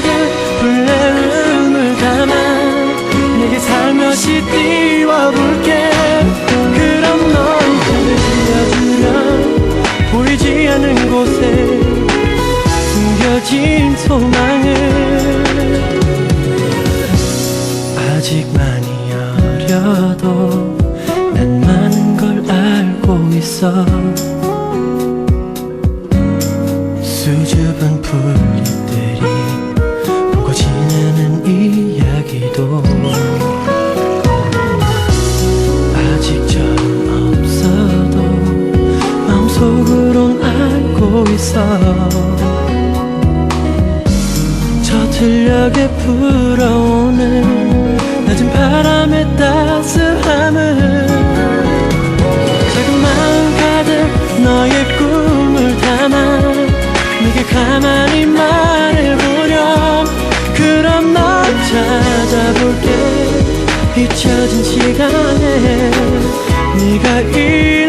내게 불레음을 담아 내게 살며시 띄워볼게. 그럼 넌 들려 주면 보이지 않는 곳에 숨겨진 소망을 아직 많이 어려도 난 많은 걸 알고 있어. 수줍은 풀 알고 있어 저 틀녘에 불어오는 낮은 바람의 따스함을 작은 마음 가득 너의 꿈을 담아 내게 가만히 말해보렴 그럼 널 찾아볼게. 잊혀진 시간에 네가 잃어버린